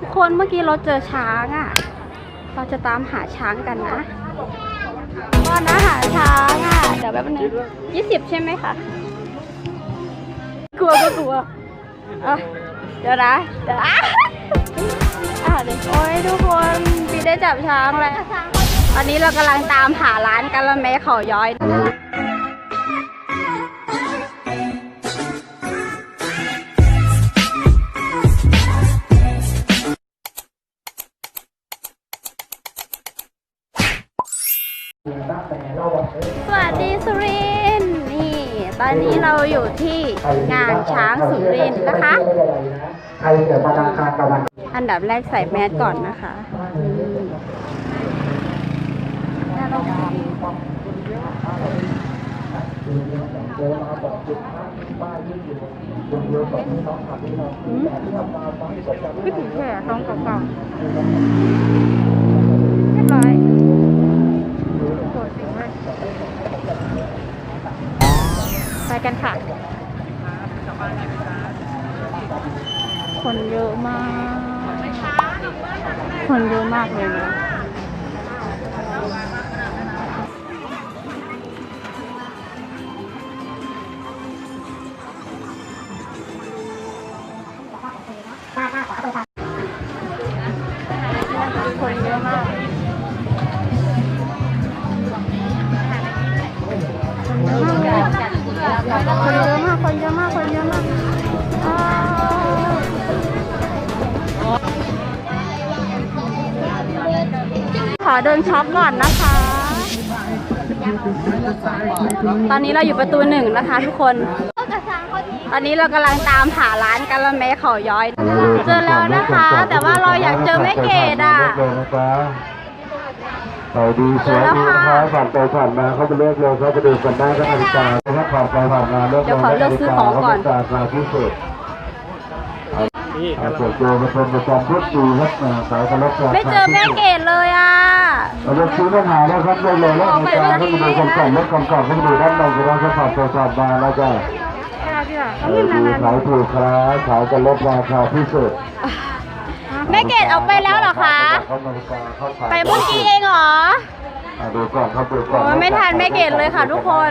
ทุกคนเมื่อกี้เราเจอช้างอะ เราจะตามหาช้างกันนะก็นะหาช้างอะ เดี๋ยวแบบนึงยี่สิบใช่ไหมคะ กลัวก็กลัวอะเดี๋ยวนะเดี๋ยวอะเดี๋ยวโอ้ยทุกคนพี่ได้จับช้างแล้วตอนนี้เรากำลังตามหาร้านกะละแมเขาย้อย สวัสดีสุรินทร์นี่ ตอนนี้เราอยู่ที่งานช้างสุรินทร์นะคะ ใครเกิดวันอังคารกับวันอันดับแรกใส่แมสก่อนนะคะอืมอืมไม่ถึงแค่ท้องเก่าๆเรียบร้อย ไปกันค่ะ คนเยอะมาก คนเยอะมากเลยนะคนเยอะมาก เดินช็อปก่อนนะคะ ตอนนี้เราอยู่ประตูหนึ่งนะคะทุกคนตอนนี้เรากำลังตามหาร้านกะละแมเขาย้อย เจอแล้วนะคะ แต่ว่าเราอยากเจอแม่เกดอะเลยนะจ๊ะสวัสดีสวัสดีนะครับผ่านไปผ่านมาเขาไปเลือกเลยเขาไปดูกันได้ก็นาฬิกาถ้าผ่านไปผ่านมาเลือกเดี๋ยวขอเลือกซื้อของก่อนนาฬิกาที่ สุดเอาเปิดตัวมาเป็นประจำทุกปีครับอ่าสายกระลบราคาไม่เจอแม่เกดเลยอะเราจะซื้อปัญหาแล้วครับเลือกเลยแล้วนาฬิกาเขาไปดูกันก่อนเลือกก่อนก่อนเขาไปดูด้านในก็ได้เขาผ่านไปผ่านมาแล้วจ้ะขายถูกครับขายกระลบราคาที่สุดแม่เกดออกไปแล้วเหรอคะเขานาฬิกาเขาขายไปเมื่อกี้เองเหรออะดูก่อนครับดูก่อนโอ้ยไม่ทันแม่เกดเลยค่ะทุกคน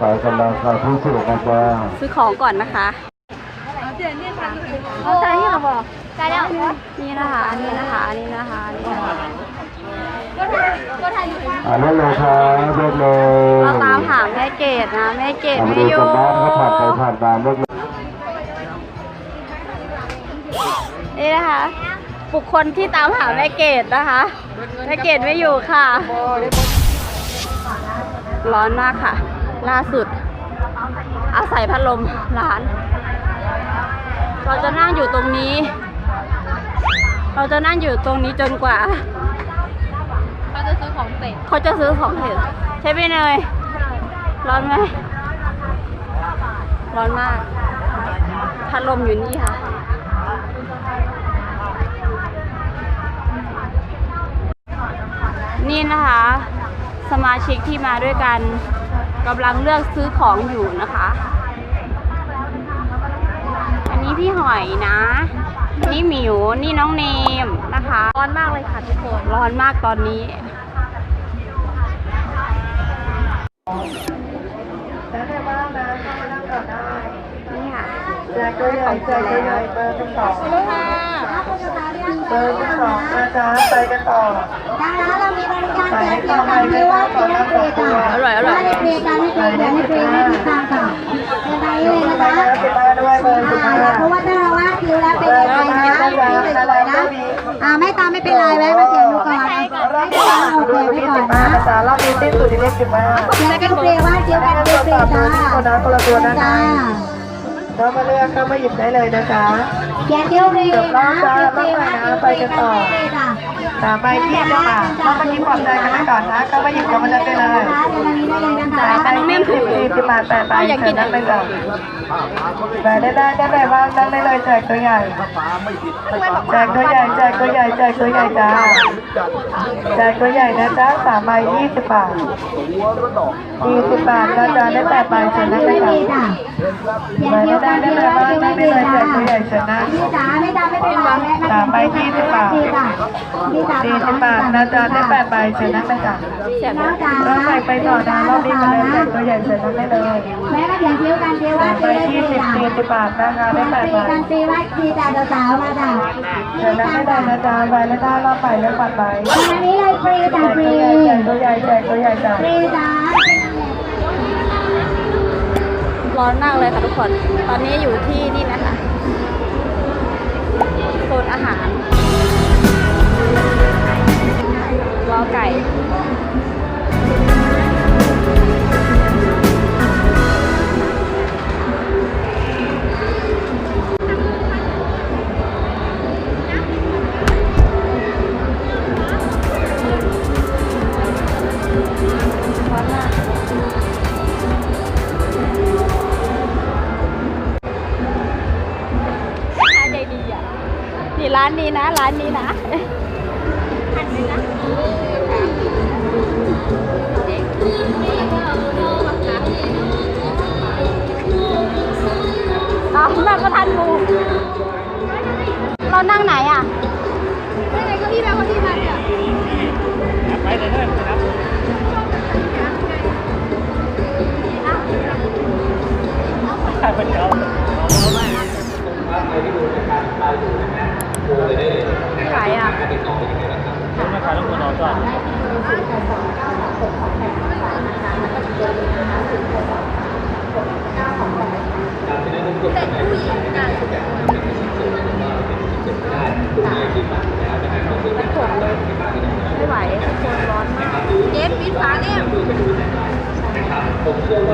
ขายกันราคาที่สุดนะจ๊ะซื้อของก่อนนะคะ เอาใจที่เราบอกใจแล้วนี่นะคะอันนี้นะคะอันนี้นะคะอันนี้นะคะอ่าเลือกเลยครับเลือกเลยเราตามหาแม่เกดนะแม่เกดอะไม่ดูอยู่กันบ้านเขาผ่านไปผ่านมาเลือกเลยนี่นะคะบุคคลที่ตามหาแม่เกดนะคะแม่เกดไม่อยู่ค่ะ ร้อนมากค่ะ ล่าสุด อาศัยพัดลมร้าน เราจะนั่งอยู่ตรงนี้ เราจะนั่งอยู่ตรงนี้จนกว่า เขาจะซื้อของเสร็จเขาจะซื้อของเสร็จใช่ไหมเนยร้อนไหมร้อนมากพัดลมอยู่นี่ค่ะนี่นะคะ สมาชิกที่มาด้วยกันกำลังเลือกซื้อของอยู่นะคะอันนี้ พี่หอยนะ นี่หมิว นี่น้องเนมนะคะ ร้อนมากเลยค่ะทุกคน ร้อนมากตอนนี้นี่ค่ะแจกตัวใหญ่แจกตัวใหญ่เบอร์ที่สองลูกค่ะเบอร์ที่สองนะจ๊ะไปกันต่อดังนั้นเรามีบริการแจกเกี่ยวกับที่ว่าเกี่ยวกับเปรตอะอร่อยอร่อยไม่ได้เปรตกันไม่เปรตกันไม่เปรตไม่มีทางค่ะเป็ นไรเลยนะคะเพราะว่าถ้าเราว่าคิวแล้วเป็นยังไงนะคิวสวยๆนะอ่าไม่ตามไม่เป็นไรไว้มาเขียนดูก่อนไม่ตามโอเคไว้ก่อนนะนะจ๊ะรอบนี้ที่สุดที่เล็กสิบห้าแจกกันเปรตว่าเกี่ยวกับเปรตจ้าคนละตัวนะจ้าเรามาเลือกเข้ามาหยิบได้เลยนะจ๊ะแจกเกี่ยวเปรตนะเกี่ยวเปรตว่าเกี่ยวเปร ตกันไม่เปรตอะสามใบยี่สิบบาทแล้วเมื่อกี้ปลอบใจกันไว้ก่อนนะก็มาหยิบกับมันได้เลยนะคะเดี๋ยวทางนี้ได้เลยนะคะสามใบยี่สิบสี่สิบบาทแปดใบเชิญนั่งไปก่อนแบได้ได้ได้แบบว่างนั่งได้เลยแจกตัวใหญ่แจกตัวใหญ่แจกตัวใหญ่แจกตัวใหญ่จ้าแจกตัวใหญ่นะจ๊ะสามใบยี่สิบบาทยี่สิบบาทนะจ๊ะได้แปดใบเชิญนั่งไปไม่ก่อนมีจ้ะเขียนแบคิ้วได้กันได้คิ้วได้ไม่แบบมีว่างนั่งได้เลยแจกตัวใหจ้ะญ่เชิญนะพี่จ๋าไม่จ้าไม่เป็นไรแม่สามใบยี่สิบบาทพี่จ๋าพี่จ๋าสี่สิบบาทนะจ๊ะได้แปดใบเชิญนั่งไปก่อนน้องจ๋ารอบใหม่ไปต่อนะรอบนี้มาเลยแจกตัวใหญ่เชิญนั่งได้เลยแม่ก็เขียนคิ้วกันคิ้วว่าสามใบคิ้วได้ยี่สิบสี่สิบบาทนะคะได้แปดใบกันตีว่าดีจ้ะสาวมาจ้ะเชิญนั่ได้เลยนะจ๊ะใบละได้รอบไปแล้วปัดใบอันนี้เลยฟรีจ้ะฟรีใหญ่ตัวใหญ่แจกตัวใหญ่จ้ะฟรีจ้ะร้อนมากเลยค่ะทุกคน ตอนนี้อยู่ที่นี่นะคะ นี่ร้านนี้นะ ร้านนี้นะอันนี้นะเอาแม่ก็ทันงูเรานั่งไหนอะนั่งไหนก็พี่แม่คนที่ทันเนี่ย ขายอะไม่ขายต้องคนนอนก่อนไม่ไหวคนร้อนมากเจ๊ปิดฝาเนี่ย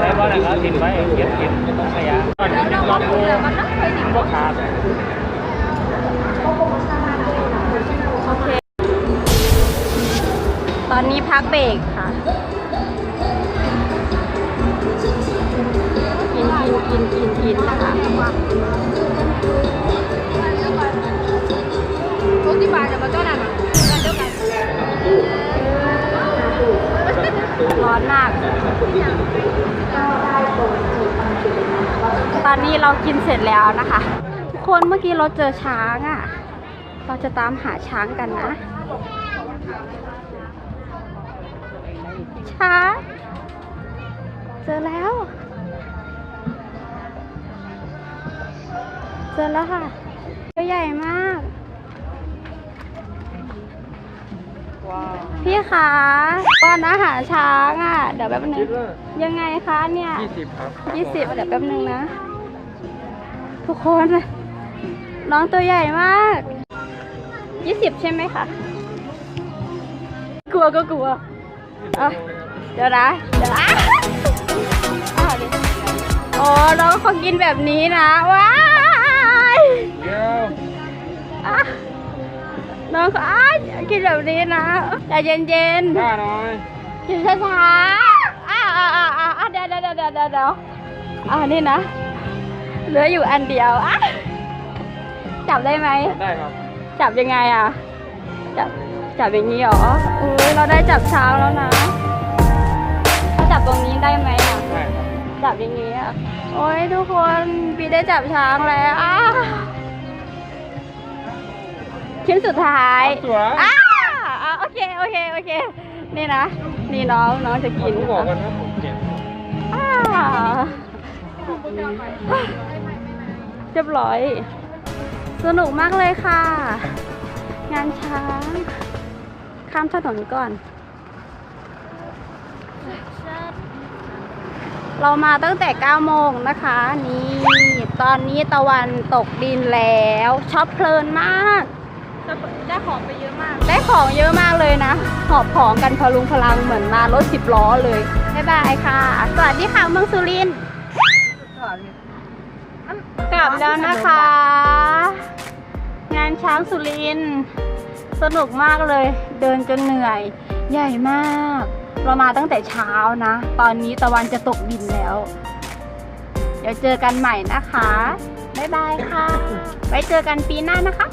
แล้วก็นะครับกินไว้เก็บกินไม่ต้องขยะ พักเบรกค่ะ กินกินกินกินกินนะคะรถที่บ้านจะมาเจ้าหน้ามันเดียวกันร้อนมาก ตอนนี้เรากินเสร็จแล้วนะคะทุกคนเมื่อกี้เราเจอช้างอะ่ะ เราจะตามหาช้างกันนะ ช้างเจอแล้ว เจอแล้วค่ะตัวใหญ่มาก พี่คะป้อนอาหารช้างอะ เดี๋ยวแป๊บนึง ยังไงคะเนี่ย ยี่สิบครับยี่สิบเดี๋ยวแป๊บนึงนะ ทุกคน น้องตัวใหญ่มากยี่สิบใช่ไหมคะ กลัวก็กลัวอะ เดี๋ยวนะเดี๋ยวนะอะดิโอ้น้องเขากินแบบนี้นะ ว้ายเดี๋ยวอะน้องเขาอ้ายกินแบบนี้นะใจเย็นๆข้าหน่อยกินช้าๆอ่าอ่าอ่าอ่าอ่าเดี๋ยวเดี๋ยวเดี๋ยวเดี๋ยวเดี๋ยวอ่านี่นะ เหลืออยู่อันเดียวอะจับได้ไหมได้ครับ จับยังไงอะ จับจับอย่างนี้เหรออุ้ยเราได้จับช้างแล้วนะถ้าจับ ตรงนี้ได้ไหมอะได้ครับจับอย่างนี้อะโอ้ยทุกคนปีได้จับช้างแล้วอ้าชิ้นสุดท้ายสวยอ้าอะโอเคโอเคโอเค นี่นะ นี่น้องน้องจะกินผมบอกกันนะผมเจ็บอ่าเรียบร้อย สนุกมากเลยค่ะ งานช้าง ข้ามถนนก่อน เรามาตั้งแต่ 9 โมงนะคะ นี่ตอนนี้ตะวันตกดินแล้วชอบเพลินมาก ได้ของไปเยอะมาก ได้ของเยอะมากเลยนะ หอบของกันพลุงพลังเหมือนมารถสิบล้อเลยบ๊ายบายค่ะ สวัสดีค่ะเมืองสุรินทร์กลับแล้วนะคะ งานช้างสุรินทร์สนุกมากเลย เดินจนเหนื่อย ใหญ่มาก เรามาตั้งแต่เช้านะ ตอนนี้ตะวันจะตกดินแล้ว เดี๋ยวเจอกันใหม่นะคะ บ๊ายบายค่ะ ไว้เจอกันปีหน้านะคะ